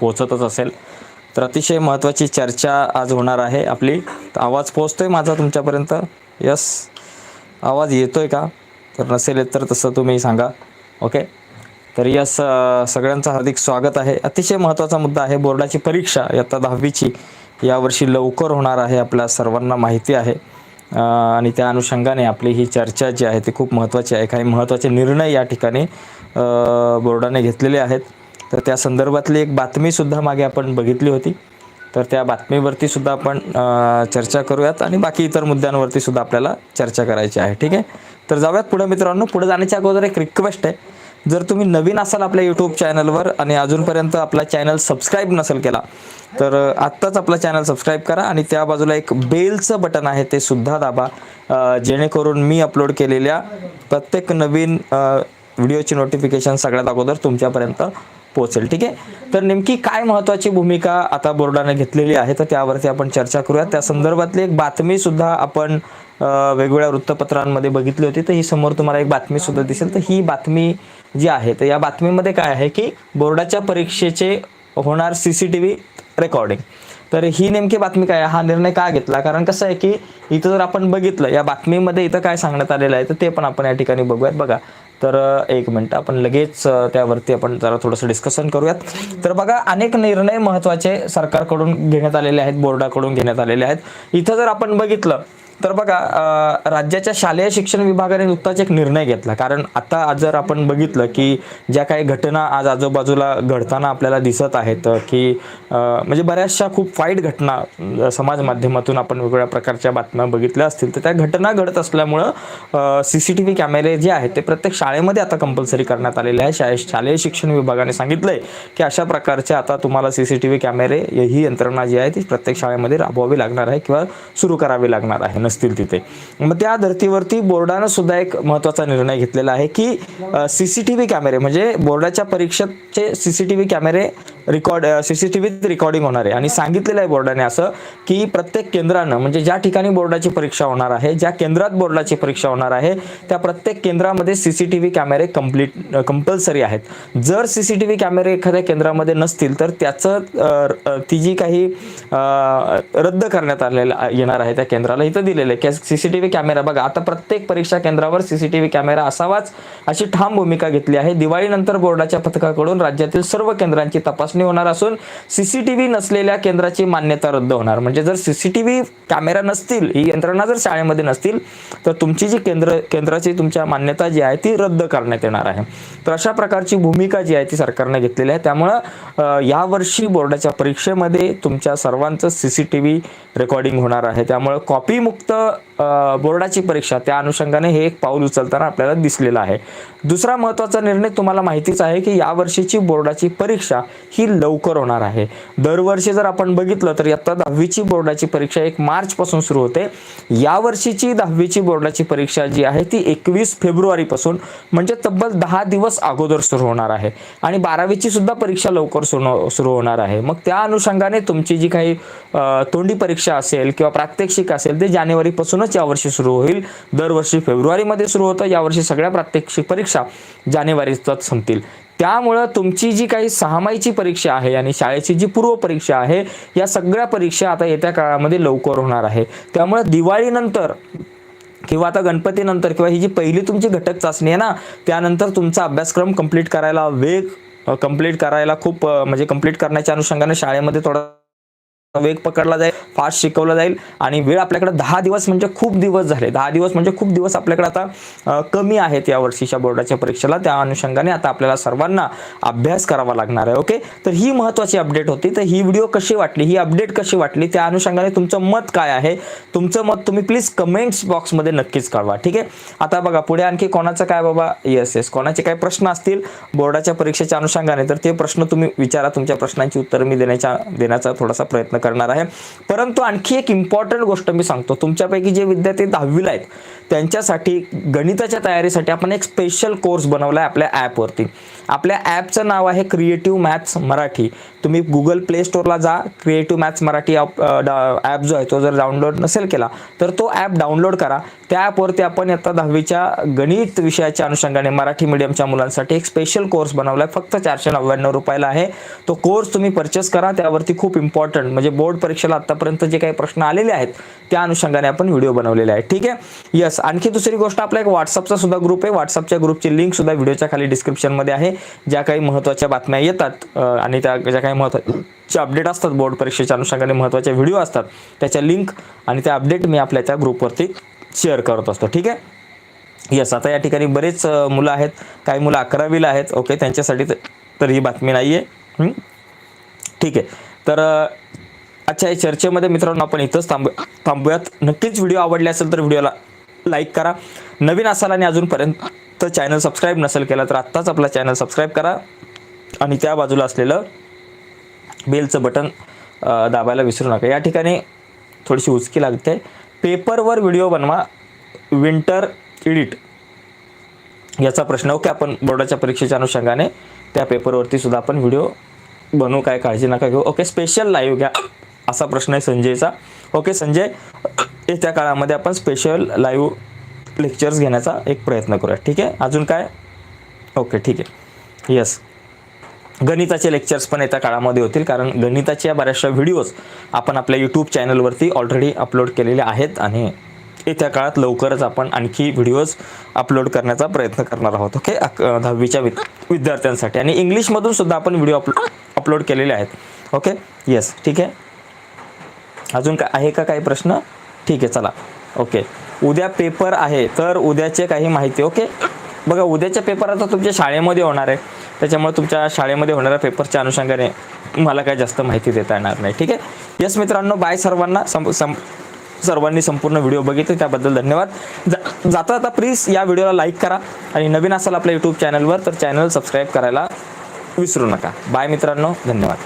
पोचतच असेल. तर अतिशय महत्त्वाची चर्चा आज होणार आहे आपली. तर आवाज पोचतोय माझा तुमच्यापर्यंत? यस आवाज येतोय का? तर नसेल तर तसं तुम्ही सांगा. ओके तर यस सगळ्यांचं हार्दिक स्वागत आहे. अतिशय महत्त्वाचा मुद्दा आहे बोर्डाची परीक्षा इयत्ता दहावीची. यावर्षी लवकर होणार आहे आपल्या सर्वांना माहिती आहे. आणि त्या अनुषंगाने आपली ही चर्चा जी आहे ती खूप महत्त्वाची आहे. काही महत्त्वाचे निर्णय या ठिकाणी बोर्डाने घेतलेले आहेत. तर त्या संदर्भातली एक बातमीसुद्धा मागे आपण बघितली होती. तर त्या बातमीवरती सुद्धा आपण चर्चा करूयात आणि बाकी इतर मुद्द्यांवरती सुद्धा आपल्याला चर्चा करायची आहे. ठीक आहे? तर जाऊयात पुढे मित्रांनो. पुढे जाण्याच्या अगोदर एक रिक्वेस्ट आहे. जर तुम्ही नवीन असाल आपल्या यूट्यूब चॅनलवर आणि अजूनपर्यंत आपला चॅनल सबस्क्राईब नसेल केला तर आत्ताच आपला चॅनल सबस्क्राईब करा आणि त्या बाजूला एक बेलचं बटन आहे ते सुद्धा दाबा. जेणेकरून मी अपलोड केलेल्या प्रत्येक नवीन व्हिडिओची नोटिफिकेशन सगळ्यात अगोदर तुमच्यापर्यंत पोहोचेल ठीक आहे? तर नेमकी काय महत्त्वाची भूमिका आता बोर्डाने घेतलेली आहे तर त्यावरती आपण चर्चा करूया त्या संदर्भातली एक बातमी सुद्धा आपण वेगवेगळ्या वृत्तपत्रांमध्ये बघितली होती तर ही समोर तुम्हाला एक बातमी सुद्धा दिसेल. तर ही बातमी जी आहे तर या बातमीमध्ये काय आहे की बोर्डाच्या परीक्षेचे होणार C C T V recording. तर ही नेमकी बातमी काय आहे? हा निर्णय का घेतला? कारण कसं आहे की इथं जर आपण बघितलं या बातमीमध्ये इथं काय सांगण्यात आलेलं आहे तर ते पण आपण या ठिकाणी बघूयात. बघा तर एक मिनटं आपण लगेच त्यावरती आपण जरा थोडंसं डिस्कशन करूयात. तर बघा अनेक निर्णय महत्त्वाचे सरकारकडून घेण्यात आलेले आहेत बोर्डाकडून घेण्यात आलेले आहेत. इथं जर आपण बघितलं तर बघा राज्याच्या शालेय शिक्षण विभागाने नुकताच एक निर्णय घेतला. कारण आता आज जर आपण बघितलं की ज्या काही घटना आज आजूबाजूला घडताना आपल्याला दिसत आहेत की म्हणजे बऱ्याचशा खूप वाईट घटना समाज माध्यमातून आपण वेगवेगळ्या प्रकारच्या बातम्या बघितल्या असतील तर त्या घटना घडत असल्यामुळं सी सी टी व्ही कॅमेरे जे आहेत ते प्रत्येक शाळेमध्ये आता कंपल्सरी करण्यात आलेले आहे शाळे शालेय शिक्षण विभागाने सांगितलंय की अशा प्रकारचे आता तुम्हाला सी सी टी व्ही कॅमेरे ही यंत्रणा जी आहे ती प्रत्येक शाळेमध्ये राबवावी लागणार आहे किंवा सुरू करावी लागणार आहे. नसतील तिथे. मग त्या धर्तीवरती बोर्डानं सुद्धा एक महत्त्वाचा निर्णय घेतलेला आहे की सी सी टी व्ही कॅमेरे म्हणजे बोर्डाच्या परीक्षेचे सी सी टी व्ही कॅमेरे record C C T recording होणार आहे. आणि सांगितलेलं आहे बोर्डाने असं की प्रत्येक केंद्रानं म्हणजे ज्या ठिकाणी बोर्डाची परीक्षा होणार आहे ज्या केंद्रात बोर्डाची परीक्षा होणार आहे त्या प्रत्येक केंद्रामध्ये सी सी टी व्ही कॅमेरे कंप्लीट कंपल्सरी आहेत. जर सी सी टी व्ही कॅमेरे एखाद्या केंद्रामध्ये नसतील तर त्याचं ती जी काही रद्द करण्यात आलेलं येणार आहे त्या केंद्राला इथं दिलेलं आहे. की C C T V camera बघा आता प्रत्येक परीक्षा केंद्रावर C C T V camera असावाच अशी ठाम भूमिका घेतली आहे. दिवाळीनंतर बोर्डाच्या पथकाकडून राज्यातील सर्व केंद्रांची तपासणी होणार असून सीसीटीव्ही नसलेल्या केंद्राची मान्यता रद्द होणार. म्हणजे जर सीसीटीव्ही कॅमेरा नसतील ही यंत्रणा जर शाळेमध्ये नसतील तर तुमची जी केंद्र केंद्राची तुमच्या मान्यता जी आहे ती रद्द करण्यात येणार आहे. तर अशा प्रकारची भूमिका जी आहे ती सरकारने घेतलेली आहे. त्यामुळं यावर्षी बोर्डाच्या परीक्षेमध्ये तुमच्या सर्वांचं C C T V recording होणार आहे. त्यामुळं कॉपीमुक्त बोर्डाची परीक्षा त्या अनुषंगाने हे एक पाऊल उचलताना आपल्याला दिसलेलं आहे. दुसरा महत्त्वाचा निर्णय तुम्हाला माहितीच आहे की यावर्षीची बोर्डाची परीक्षा ही लवकर होणार आहे. दरवर्षी जर आपण बघितलं तर आता दहावीची बोर्डाची परीक्षा एक मार्चपासून सुरू होते. यावर्षीची दहावीची बोर्डाची परीक्षा जी आहे ती एकवीस फेब्रुवारीपासून म्हणजे तब्बल दहा दिवस अगोदर सुरू होणार आहे. आणि बारावीची सुद्धा परीक्षा लवकर सुरू सुरू होणार आहे. मग त्या अनुषंगाने तुमची जी काही तोंडी परीक्षा असेल किंवा प्रात्यक्षिक असेल ते जानेवारीपासूनच यावर्षी सुरू होईल. दरवर्षी फेब्रुवारीमध्ये सुरू होतं यावर्षी सगळ्या प्रात्यक्षिक परीक्षा जानेवारीतच संपतील. त्यामुळं तुमची जी काही सहामाईची परीक्षा आहे आणि शाळेची जी पूर्व परीक्षा आहे या सगळ्या परीक्षा आता येत्या काळामध्ये लवकर होणार आहे. त्यामुळं दिवाळीनंतर किंवा आता गणपतीनंतर किंवा ही जी पहिली तुमची घटक चाचणी आहे ना त्यानंतर तुमचा अभ्यासक्रम कंप्लीट करायला वेग कंप्लीट करायला खूप म्हणजे कंप्लीट करण्याच्या अनुषंगाने शाळेमध्ये थोडा वेग पकडला जाईल. फास्ट शिकवलं जाईल. आणि वेळ आपल्याकडे दहा दिवस म्हणजे खूप दिवस झाले. दहा दिवस म्हणजे खूप दिवस आपल्याकडे आता कमी आहेत या वर्षीच्या बोर्डाच्या परीक्षेला. त्या अनुषंगाने आता आपल्याला सर्वांना अभ्यास करावा लागणार आहे. ओके? तर ही महत्त्वाची अपडेट होती. तर ही व्हिडिओ कशी वाटली? ही अपडेट कशी वाटली? त्या अनुषंगाने तुमचं मत काय आहे? तुमचं मत तुम्ही प्लीज कमेंट्स बॉक्समध्ये नक्कीच कळवा. ठीक आहे? आता बघा पुढे आणखी कोणाचं काय बाबा? येस येस कोणाचे काय प्रश्न असतील बोर्डाच्या परीक्षेच्या अनुषंगाने तर ते प्रश्न तुम्ही विचारा. तुमच्या प्रश्नांची उत्तरं मी देण्याच्या देण्याचा थोडासा प्रयत्न करणार आहे. परत आणखी एक इम्पॉर्टंट गोष्ट मी सांगतो. तुमच्यापैकी जे विद्यार्थी दहावीला आहेत त्यांच्यासाठी गणिताच्या तयारीसाठी आपण एक स्पेशल कोर्स बनवला आहे आपल्या ॲपवरती आपल्या ॲपचं नाव आहे क्रिएटिव्ह मॅथ्स मराठी. तुम्ही गुगल प्ले स्टोअरला जा. क्रिएटिव्ह मॅथ्स मराठी ॲप जो आहे तो जर डाउनलोड नसेल केला तर तो ॲप डाउनलोड करा. त्या ॲपवरती आपण आता दहावीच्या गणित विषयाच्या अनुषंगाने मराठी मीडियमच्या मुलांसाठी एक स्पेशल कोर्स बनवला आहे फक्त चारशे नव्याण्णव रुपयाला आहे. तो कोर्स तुम्ही परचेस करा. त्यावरती खूप इम्पॉर्टंट म्हणजे बोर्ड परीक्षेला आतापर्यंत जे काही प्रश्न आलेले आहेत त्या अनुषंगाने आपण व्हिडिओ बनवलेला आहे. ठीक आहे? यस आणखी दुसरी गोष्ट आपला एक व्हॉट्सअपचा सुद्धा ग्रुप आहे. व्हॉट्सअपच्या ग्रुपची लिंक सुद्धा व्हिडिओच्या खाली डिस्क्रिप्शनमध्ये आहे. ज्या काही महत्त्वाच्या बातम्या येतात आणि त्या ज्या काही महत्त्वाच्या अपडेट असतात बोर्ड परीक्षेच्या अनुषंगाने महत्त्वाचे व्हिडिओ असतात त्याच्या लिंक आणि त्या अपडेट मी आपल्या त्या ग्रुपवरती शेअर करत असतो. ठीक आहे? येस आता या ठिकाणी बरेच मुलं आहेत. काही मुलं अकरावीला आहेत. ओके त्यांच्यासाठी तर- ही बातमी नाही आहे ठीक आहे. तर अच्छा या चर्चेमध्ये मित्रांनो आपण इथंच थांबू थांबूयात. नक्कीच व्हिडिओ आवडले असेल तर व्हिडिओला लाईक करा. नवीन असाल आणि अजूनपर्यंत चॅनल सबस्क्राईब नसेल केला तर आत्ताच आपला चॅनल सबस्क्राईब करा. आणि त्या बाजूला असलेलं बेलचं बटन दाबायला विसरू नका. या ठिकाणी थोडीशी उचकी लागते. पेपरवर व्हिडिओ बनवा. Winter edit. याचा प्रश्न ओके आपण बोर्डाच्या परीक्षेच्या अनुषंगाने त्या पेपरवरती सुद्धा आपण व्हिडिओ बनवू काय काळजी नका घेऊ. ओके स्पेशल लाईव्ह घ्या असा प्रश्न आहे संजयचा. ओके संजय येत्या काळामध्ये आपण स्पेशल लाईव्ह लेक्चर्स घेण्याचा एक प्रयत्न करूया. ठीक आहे? अजून काय? ओके ठीक आहे. येस गणिताचे लेक्चर्स पण येत्या काळामध्ये होतील कारण गणिताच्या बऱ्याचशा व्हिडिओज आपण आपल्या यूट्यूब चॅनलवरती ऑलरेडी अपलोड केलेले आहेत आणि येत्या काळात लवकरच आपण आणखी व्हिडिओज अपलोड करण्याचा प्रयत्न करणार आहोत ओके दहावीच्या विद्यार्थ्यांसाठी. आणि इंग्लिशमधून सुद्धा आपण व्हिडिओ अपलो अपलोड केलेले आहेत ओके येस ठीक आहे? अजून काय आहे का काही प्रश्न? ठीक आहे चला ओके उद्या पेपर आहे तर उद्याचे काही माहिती ओके बघा उद्याच्या पेपर आता तुमच्या शाळेमध्ये होणार आहे. त्याच्यामुळे तुमच्या शाळेमध्ये होणाऱ्या पेपरच्या अनुषंगाने मला काय जास्त माहिती देता येणार नाही. ठीक आहे? यस मित्रांनो बाय सर्वांना. सं सं सर्वांनी संपूर्ण व्हिडिओ बघितले त्याबद्दल धन्यवाद. जा जाता जाता प्लीज या व्हिडिओला लाईक करा आणि नवीन असाल आपल्या यूट्यूब चॅनलवर तर चॅनल सबस्क्राईब करायला विसरू नका. बाय मित्रांनो धन्यवाद.